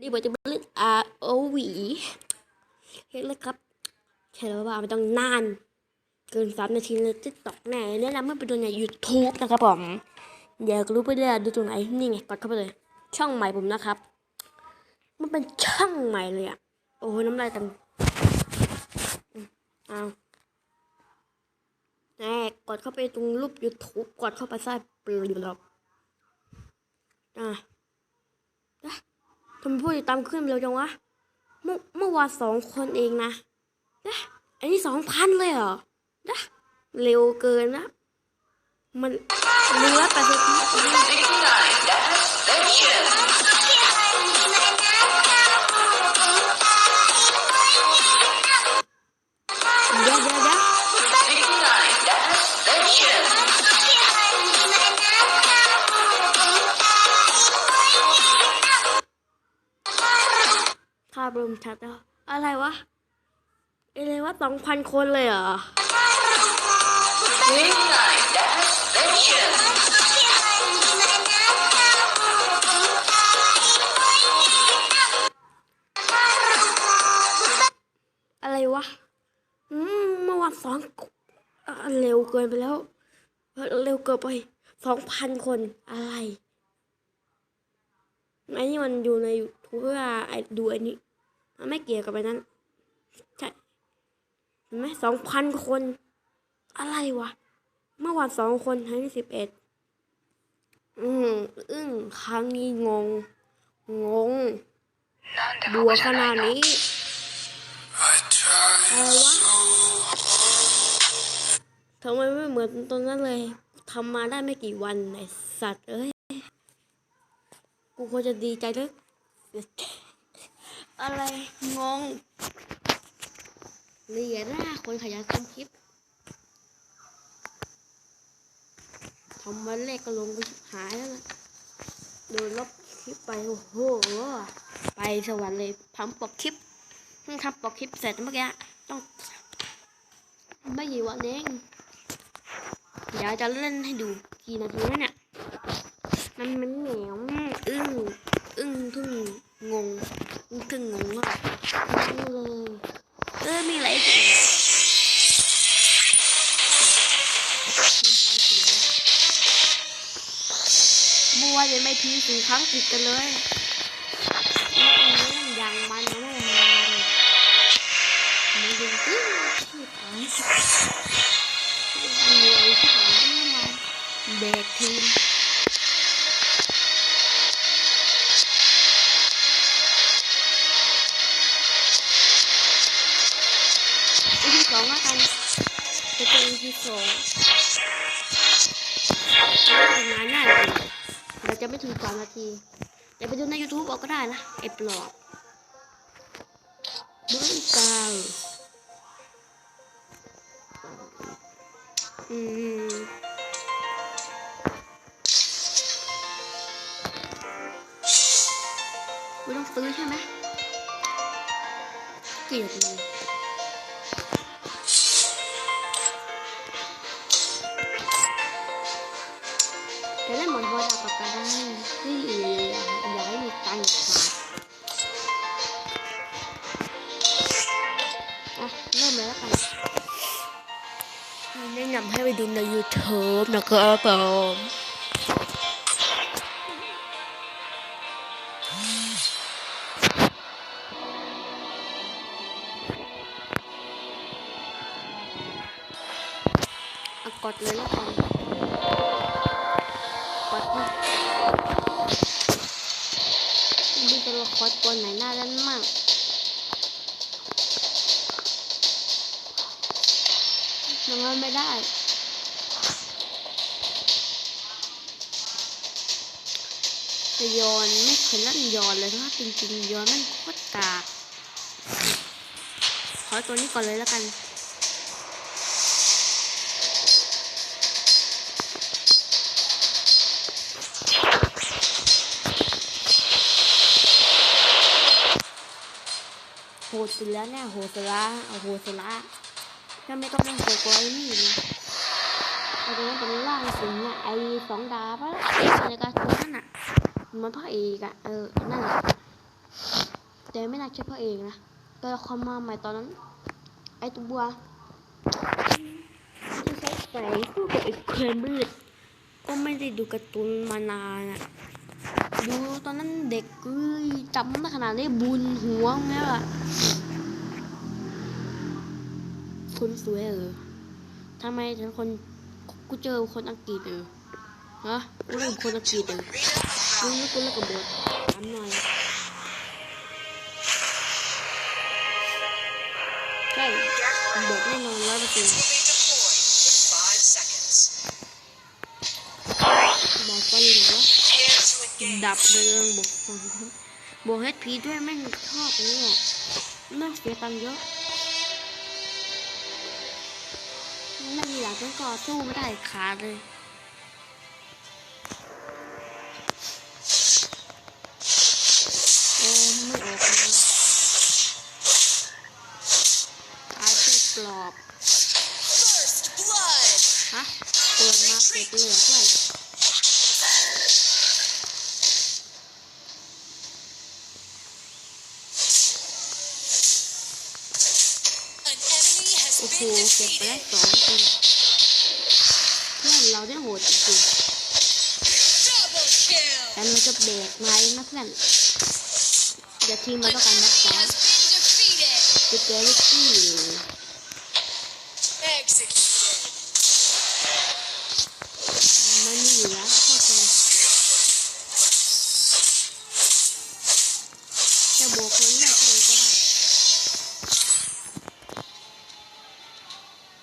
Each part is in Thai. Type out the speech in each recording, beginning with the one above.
วันนี้ผมจะมาเล่น R O V เฮ้ยเลยครับแค่แล้วว่าไม่ต้องนาน เกินสามนาทีเลยติ๊กต็อกแน่แนะนำให้ไปดูใน YouTube นะครับผมอยากรู้ไปเลยดูตรงไหนนี่ไงกดเข้าไปเลย ช่องใหม่ผมนะครับ มันเป็นช่องใหม่เลยอะโอ้โหน้ำลายกันอืมเอาแน่กดเข้าไปตรงรูป YouTube กดเข้าไปใต้ปลือหรอกอะ ทำไมผู้ติดตามขึ้นเร็วจังวะ เมื่อเมื่อวานสองคนเองนะนะอันนี้สองพันเลยเหรอนะเร็วเกินนะ มันเนื้อแต่สุดท้ายาบรมชัดแล้วอะไรวะอะไรวะสองพันคนเลยเหรออะไรวะอืมเมื่อวานสองเร็วเกินไปแล้ว เร็วเกินไปสองพันคนอะไรไอ้นี่มันอยู่ในยูทูบเพื่อดูอันนี้ ไม่เกี่ยวกับไปนั้น ใช่เห็นไหมสองพันคน อะไรวะ เมื่อวานสองคนทั้งสิบเอ็ดอืมอึ้งครั้งนี้งง งงบัวขนาดนี้อะไรวะทำไมไม่เหมือนตอนนั้นเลยทำมาได้ไม่กี่วันไอสัตว์เอ้ย กูควรจะดีใจด้วย อะไรงงเหลียหน้าคนขยันทำคลิปทำวันแรกก็ลงไปหายแล้วนะโดนลบคลิปไปโอ้โหไปสวรรค์เลยทำปกคลิปเพิ่งทำปกคลิปเสร็จเมื่อกี้ต้องไม่กี่วันเองเดี๋ยวจะเล่นให้ดูกี่นาทีแล้วเนี่ยมันมันเหนียวอึ้งอึ้งทึ่งงง อึ้งทึ่งงงมากนี่เลยเออมีอะไรอีกบัวยังไม่พีสี่ครั้งติดกันเลยนี่เรื่องย่างมันนะไม่มันมันดึงตึ้งที่ตายเหนื่อยที่หาไม่มาเบกทีม สองแล้วกันจะเป็นอีพีสองทำงานง่ายเลยเดี๋ยวจะไม่ถึงสามนาทีเดี๋ยวไปดูใน YouTube เอาก็ได้นะไอ้ปลอกเบื้องกลางอืมไม่ต้องซื้อใช่ไหมเกลียดเลย จะเล่นเหมือนบอลกับกันได้ที่อย่าให้มีตังค์ขาดอะเริ่มเลยแล้วกันแนะนำให้ไปดูใน YouTube นะครับผมอะกดเลยแล้วกัน ดูตัวละครตัวไหนน่าเล่นมั่งยังเล่นไม่ได้จะโยนไม่เคยเล่นยอนเลยนะจริงๆโยนมันโคตรกากขอตัวนี้ก่อนเลยแล้วกัน สุดแล้วเนี่ยโหสุดละเอาโหสุดละถ้าไม่ต้องเล่นโหดกว่านี้นะเอาตัวนั้นเป็นล่างสิงอะไอ้สองดาบอะในการตัวนั่นอะมันพ่อเอกอะเออนั่นแหละแต่ไม่น่าใช่พระเอกนะตัวละครมาใหม่ตอนนั้น ไอตัวบัวที่ใช้แสงสู้กับไอ้เคยมืดก็ไม่ได้ดูการ์ตูนมานานอะดูตอนนั้นเด็กเอ้ยจำได้ขนาดนี้บุญหัวแล้วอะ คนสวยเออทำไมถึงคนกูเจอคนอังกฤษเออฮะกูเล่นคนอังกฤษเออมึงกูเล่นกับบทถามหน่อยใช่บทแน่นอนร้อยเปอร์เซ็นต์ Will be deployed in five seconds. บอกไปเลยนะดับเรืองบอกบอกเฮดพีด้วยแม่งชอบเนี่ยน่าเสียตังค์เยอะ ไม่มีหลักก็สู้ไม่ได้ขาเลยโอ้ไม่ออกเลยอาจจะปลอบฮะเปิดมาเก็บเหลือเพื่อนโอ้โหเก็บไปได้วสอง จริงๆแต่เราจะเบรกไหมนะเพื่อนอย่าทีมเราต้องการนักจ้าจะเจอลิกกี้มันมีอยู่แล้วเข้าใจจะบวกคนเลือกคนก็ได้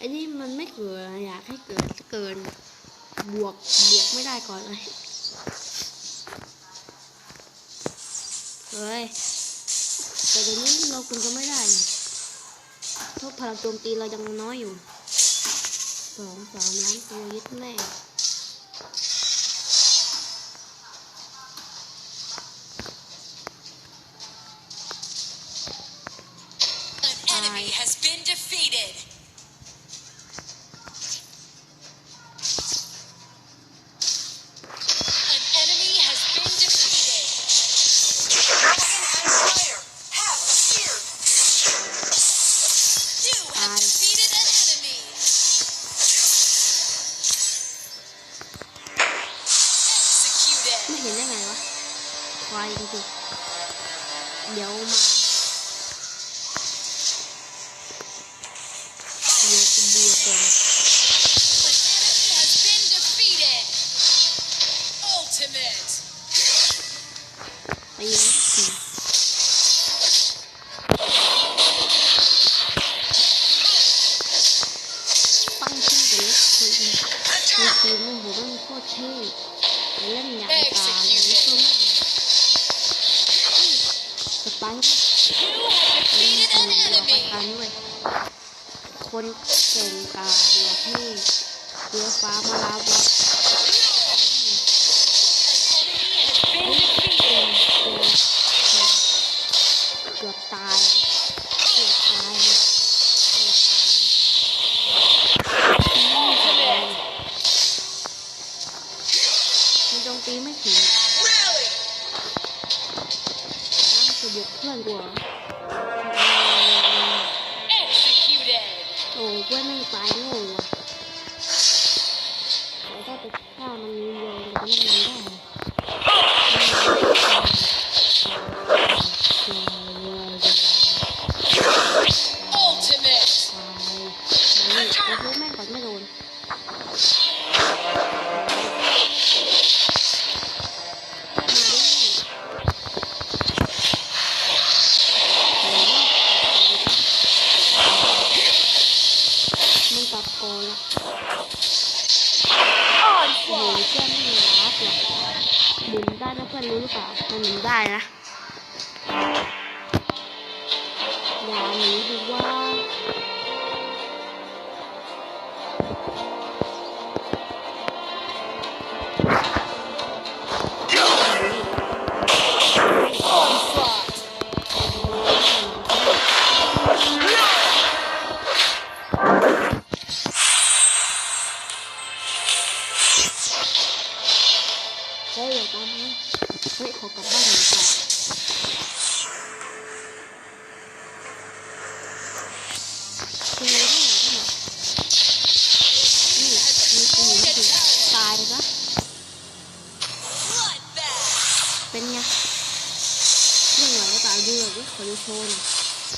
อันนี้มันไม่เกิดอยากให้เกิดเกิน บวกบวกไม่ได้ก่อนเลยเฮ้ยแต่เดี๋ยวนี้เราคุณก็ไม่ได้เพราะพลังโจมตีเรายังน้อยอยู่สองสามล้านตัวยึดแม่ women. ดูแบบว่าขอดูโชว์หน่อย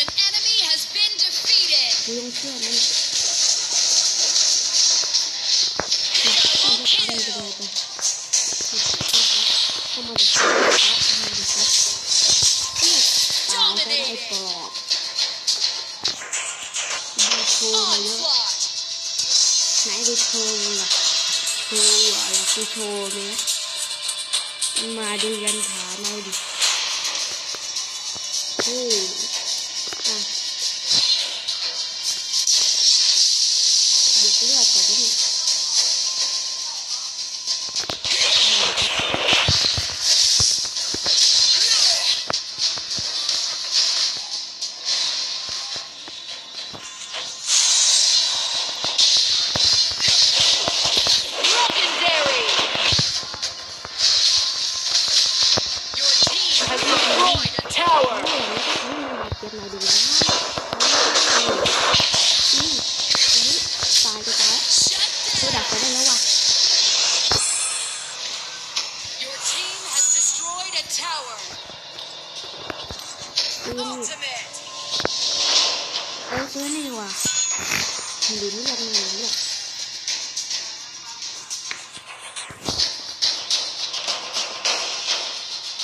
An enemy has been defeated. กูต้องเชื่อมันเนี่ยเข้ามาได้ไปเลยไปเข้ามาดิครับเข้ามาดิครับเนี่ยตายไปไอ้ปอบดูโชว์มาเยอะ Onslaught. ไหนดูโชว์มึงล่ะโชว์เหรออยากดูโชว์ไหม มาดูยันฐาเอาดิโอ้อะบุกเลือดก่อนดิเนี่ย ปืนนี่เออซื้อนี่ว่ะหรือนี่ยังไงเนี่ย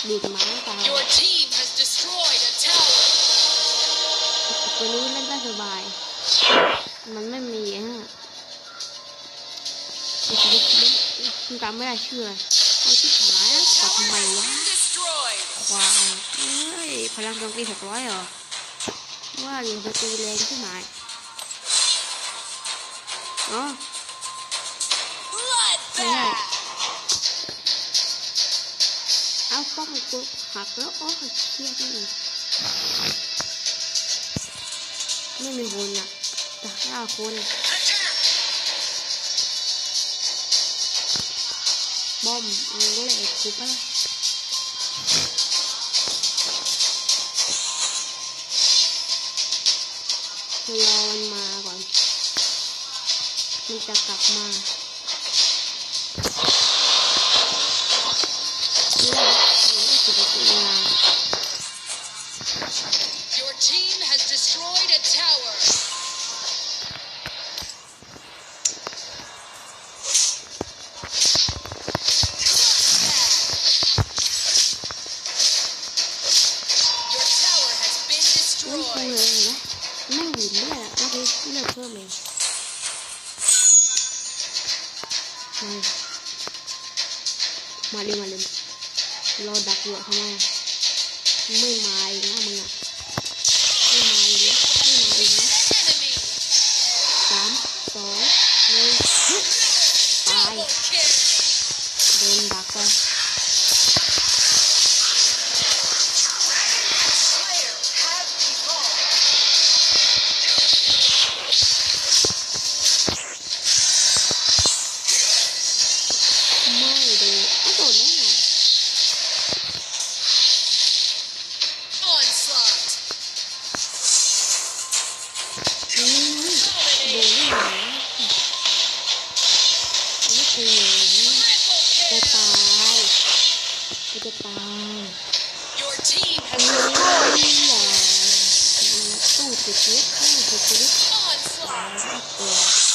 ดีดไม้ตาตัวนี้เล่นได้สบาย มันไม่มีฮะมันจำไม่ได้ชื่ออะไรเอาที่หายอะกด Tower ทำไม has วะควายเอ้ยพ ลังโจมตีหกร้อยเหรอ ว่าอยู่จะตีแรงที่ไหนอ๋อใช่เอาป้องกูหักแล้วโอ้ยเครียดนี่ไม่มีคนอะแต่ห้าคนบอมมันก็เลยคุบอะ จะกลับมา ทำไม ไม่มาอีกนะมึงอะ จะตาย Your team เฮ้ has ย destroyed. อย่าตู้ติดชีวิตตู้ติดชีวิต Onslaught.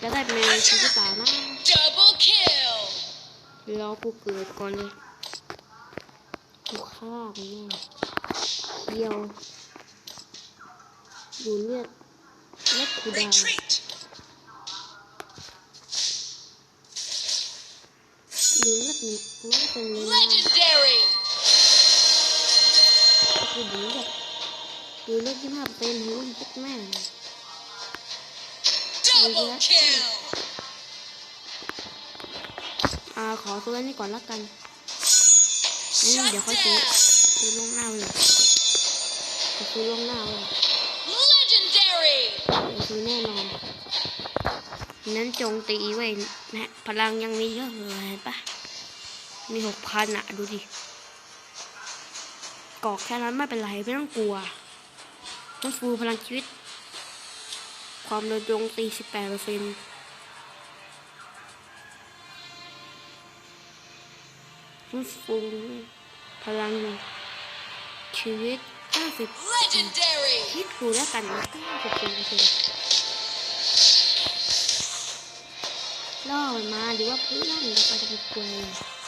จะได้เป็นชีวิตตายนะ Double kill. รอกูเกิดก่อนเลยกูฆ่ามันแน่เดียวดูเลือดเลือดกูดาว Retreat. ดูเลือดนี่น้องเป็นเลยนะ Legendary. กูดูเลือดดูเลือดยี่ห้าเป็นหูยพุกแม่ ง Double kill. อ่าขอตัวนี้ก่อนละกันงั้น Shut เดี๋ยวค่อยซื้อ down. ซื้อล่วงหน้าเลยขอซื้อล่วงหน้าเลย Legendary. เดี๋ยวซื้อแน่นอนนั้นโจงตีไว้ยนะพลังยังมีเยอะเลยเห็นปะมีหกพันอะดูดิกอกแค่นั้นไม่เป็นไร ไม่ต้องกลัว ต้องฟูพลังชีวิต ความเร็วโจงตีสิบแปดเปอร์เซ็นต์ต้องฟูพลังชีวิตเก้าสิบ Legendary! คิดดูแล้วกันนะเก้าสิบเปอร์เซ็นต์ล่อมันมาหรือว่าเพื่อนเราไปจะไปกลัว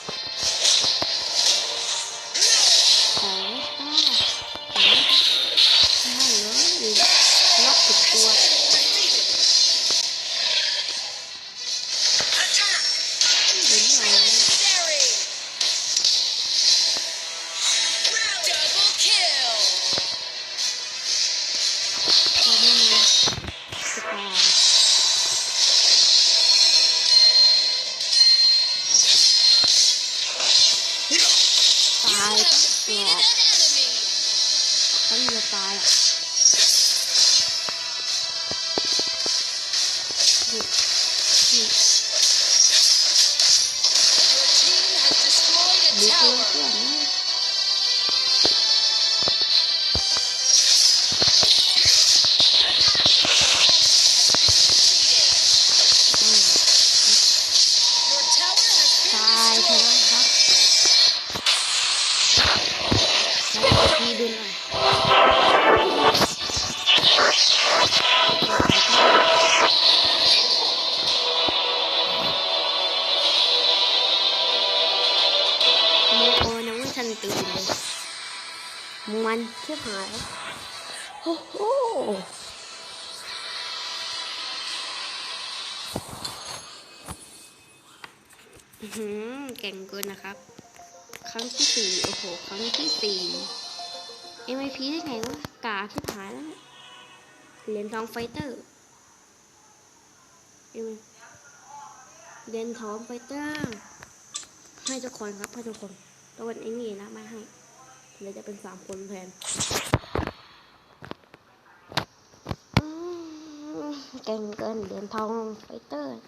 ทีดูหน่อยโมโอยังไม่ทันตื่นเลยมันเทียบหายโอ้โหอื้อหือเก่งเกินนะครับ ครั้งที่สี่โอ้โห ครั้งที่สี่ MVP ได้ไงวะกาที่หายแล้วเหรียญทองไฟเตอร์เอ็มเหรียญทองไฟเตอร์ให้ทุกคนครับให้ทุกคนตัววันไอ้นี่นะไม่ให้เลยจะเป็นสามคนแทนเก่งเกินเหรียญทองไฟเตอร์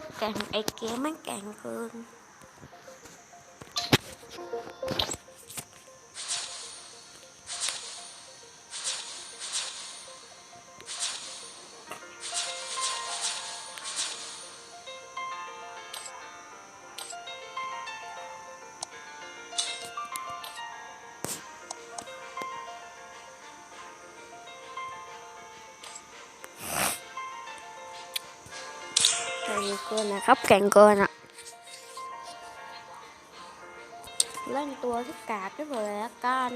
ตรแก่งไอเกมมันแก่งเกิน เกินนะครับ แข่งเกินอะเล่นตัวที่กากที่สุดเลยละกัน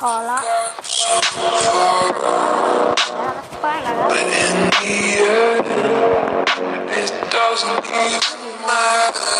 พอละแล้วป้าแล้ว But in